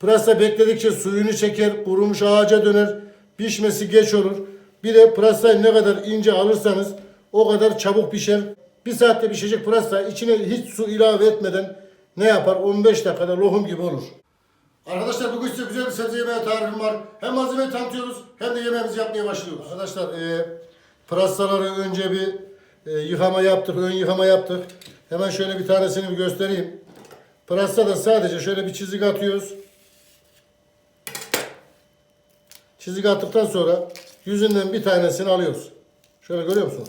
Pırasa bekledikçe suyunu çeker, kurumuş ağaca döner, pişmesi geç olur. Bir de pırasayı ne kadar ince alırsanız o kadar çabuk pişer. Bir saatte pişecek pırasa içine hiç su ilave etmeden ne yapar? 15 dakikada lokum gibi olur. Arkadaşlar bugün size güzel bir sebze yemeği tarifim var. Hem malzemeyi tanıtıyoruz hem de yemeğimizi yapmaya başlıyoruz. Arkadaşlar e, pırasaları önce bir e, yıkama yaptık, ön yıkama yaptık. Hemen şöyle bir tanesini bir göstereyim. Pırasa da sadece şöyle bir çizik atıyoruz. Çizik attıktan sonra yüzünden bir tanesini alıyoruz. Şöyle görüyor musunuz?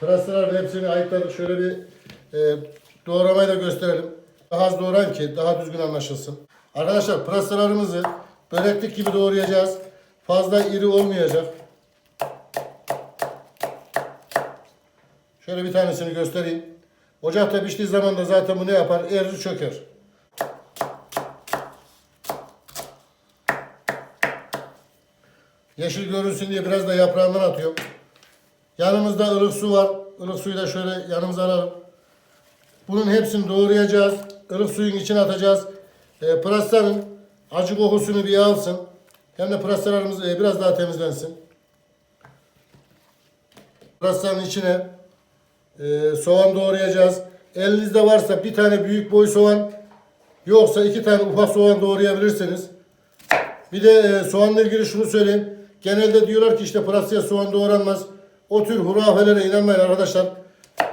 Pırasaların hepsini ayıkladık. Şöyle bir e, doğramayı da gösterelim. Daha az doğrayın ki daha düzgün anlaşılsın. Arkadaşlar pırasalarımızı böreklik gibi doğrayacağız. Fazla iri olmayacak. Şöyle bir tanesini göstereyim. Ocakta piştiği zaman da zaten bu ne yapar? Erir çöker. Yeşil görünsün diye biraz da yaprağından atıyorum. Yanımızda ılık su var. Ilık suyu da şöyle yanımıza alalım. Bunun hepsini doğrayacağız. Ilık suyun içine atacağız. E, pırasanın acı kokusunu bir alsın. Hem de pırasalarımız e, biraz daha temizlensin. Pırasanın içine e, soğan doğrayacağız. Elinizde varsa bir tane büyük boy soğan yoksa iki tane ufak soğan doğrayabilirsiniz. Bir de e, soğanla ilgili şunu söyleyeyim. Genelde diyorlar ki işte pırasaya soğan doğranmaz. O tür hurafelere inanmayın arkadaşlar.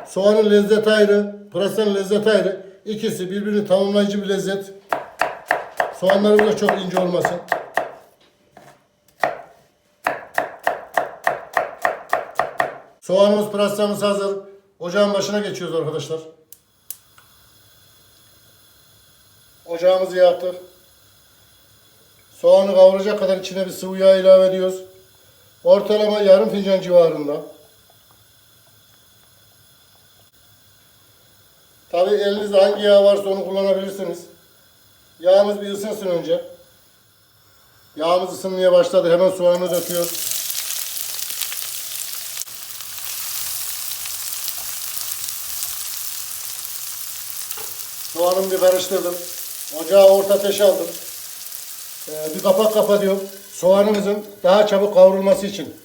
Soğanın lezzeti ayrı, pırasanın lezzeti ayrı. İkisi birbirini tamamlayıcı bir lezzet. Soğanlarımız da çok ince olmasın. Soğanımız, pırasamız hazır. Ocağın başına geçiyoruz arkadaşlar. Ocağımızı yaktık. Soğanı kavuracak kadar içine bir sıvı yağ ilave ediyoruz. Ortalama yarım fincan civarında. Tabi elinizde hangi yağ varsa onu kullanabilirsiniz. Yağımız bir ısınsın önce. Yağımız ısınmaya başladı. Hemen soğanı döküyoruz. Soğanımı bir karıştırdım. Ocağı orta ateşe aldım. Ee, bir kapak kapatıyorum. Soğanımızın daha çabuk kavrulması için.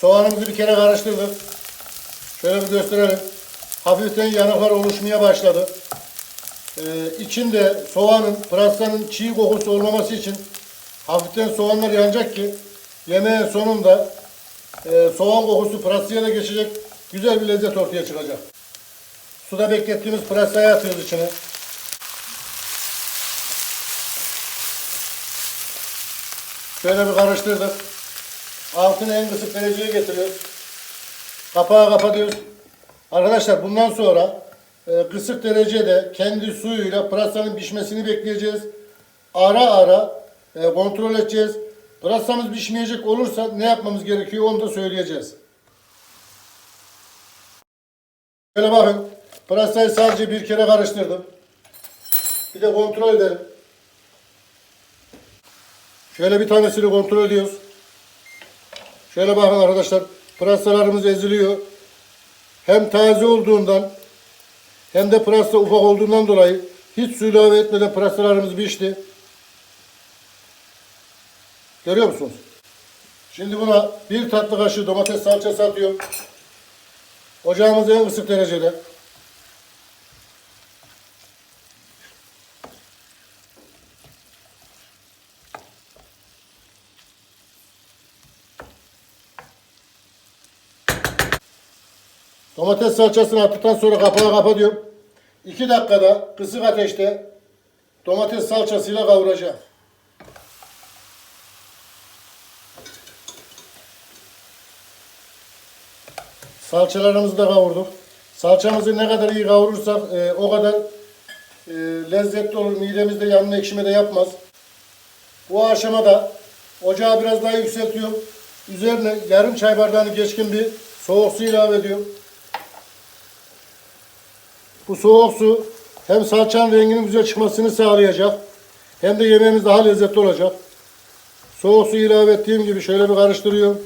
Soğanımızı bir kere karıştırdık. Şöyle bir gösterelim. Hafiften yanıklar oluşmaya başladı. Ee, içinde soğanın, pırasanın çiğ kokusu olmaması için hafiften soğanlar yanacak ki yemeğin sonunda e, soğan kokusu pırasaya da geçecek. Güzel bir lezzet ortaya çıkacak. Suda beklettiğimiz pırasayı atıyoruz içine. Şöyle bir karıştırdık. Altını en kısık dereceye getiriyoruz. Kapağı kapatıyoruz. Arkadaşlar bundan sonra e, kısık derecede kendi suyuyla pırasanın pişmesini bekleyeceğiz. Ara ara e, kontrol edeceğiz. Pırasamız pişmeyecek olursa ne yapmamız gerekiyor onu da söyleyeceğiz. Şöyle bakın. Pırasayı sadece bir kere karıştırdım. Bir de kontrol edelim. Şöyle bir tanesini kontrol ediyoruz. Şöyle bakın arkadaşlar. Pırasalarımız eziliyor. Hem taze olduğundan hem de pırasa ufak olduğundan dolayı hiç su ilave etmeden pırasalarımız pişti. Görüyor musunuz? Şimdi buna bir tatlı kaşığı domates salçası atıyorum. Ocağımız en kısık derecede. Domates salçasını attıktan sonra kapağı kapatıyorum. 2 dakikada kısık ateşte domates salçasıyla kavuracağım. Salçalarımızı da kavurduk. Salçamızı ne kadar iyi kavurursak e, o kadar e, lezzetli olur. Midemizde yanma ekşime de yapmaz. Bu aşamada ocağı biraz daha yükseltiyorum. Üzerine yarım çay bardağını geçkin bir Soğuk su ilave ediyorum. Bu soğuk su hem salçanın renginin güzel çıkmasını sağlayacak. Hem de yemeğimiz daha lezzetli olacak. Soğuk su ilave ettiğim gibi şöyle bir karıştırıyorum.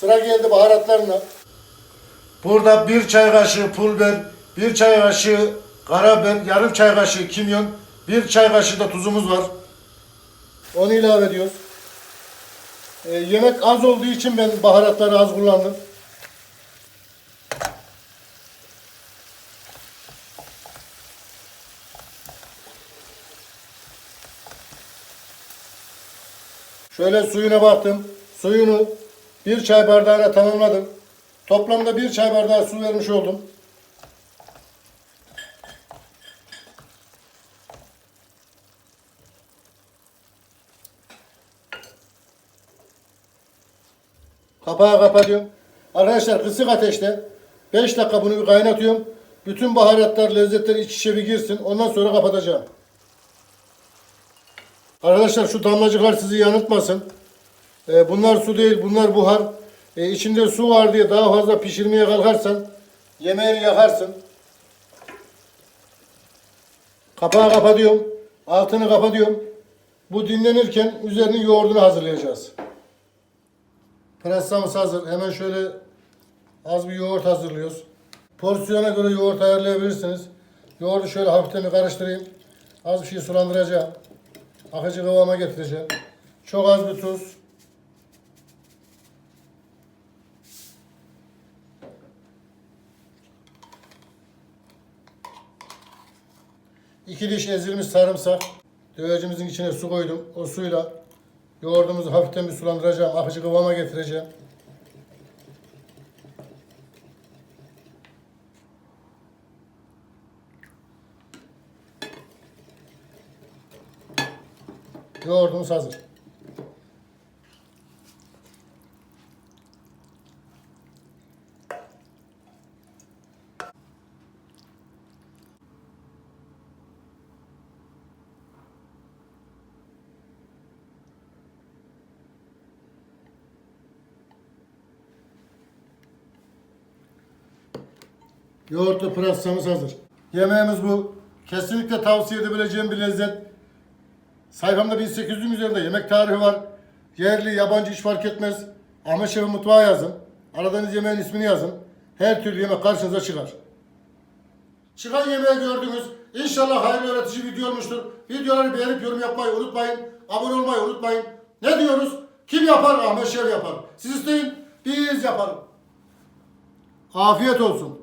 Sıra geldi baharatlarına. Burada bir çay kaşığı pul biber, bir çay kaşığı karabiber, yarım çay kaşığı kimyon, bir çay kaşığı da tuzumuz var. Onu ilave ediyoruz. Ee, yemek az olduğu için ben baharatları az kullandım. Şöyle suyuna baktım. Suyunu bir çay bardağına tamamladım. Toplamda bir çay bardağı su vermiş oldum. Kapağı kapatıyorum. Arkadaşlar kısık ateşte 5 dakika bunu bir kaynatıyorum. Bütün baharatlar, lezzetler iç içe bir girsin. Ondan sonra kapatacağım. Arkadaşlar şu damlacıklar sizi yanıltmasın. Ee, bunlar su değil, bunlar buhar. Ee, içinde su var diye daha fazla pişirmeye kalkarsan yemeğini yakarsın. Kapağı kapatıyorum. Altını kapatıyorum. Bu dinlenirken üzerinin yoğurdunu hazırlayacağız. Pırasamız hazır. Hemen şöyle az bir yoğurt hazırlıyoruz. Porsiyona göre yoğurt ayarlayabilirsiniz. Yoğurdu şöyle hafiften karıştırayım. Az bir şey sulandıracağım. Akıcı kıvama getireceğim. Çok az bir tuz. İki diş ezilmiş sarımsak. Dövecimizin içine su koydum. O suyla yoğurdumuzu hafiften bir sulandıracağım. Akıcı kıvama getireceğim. Yoğurdumuz hazır. Yoğurtlu pırasamız hazır. Yemeğimiz bu. Kesinlikle tavsiye edebileceğim bir lezzet. Sayfamda 1800'ün üzerinde yemek tarifi var. Yerli, yabancı hiç fark etmez. Ahmet Şef'in mutfağı yazın. Aradığınız yemeğin ismini yazın. Her türlü yemek karşınıza çıkar. Çıkan yemeği gördünüz. İnşallah hayırlı öğretici video olmuştur. Videoları beğenip yorum yapmayı unutmayın. Abone olmayı unutmayın. Ne diyoruz? Kim yapar? Ahmet Şef yapar. Siz isteyin, biz yaparız. Afiyet olsun.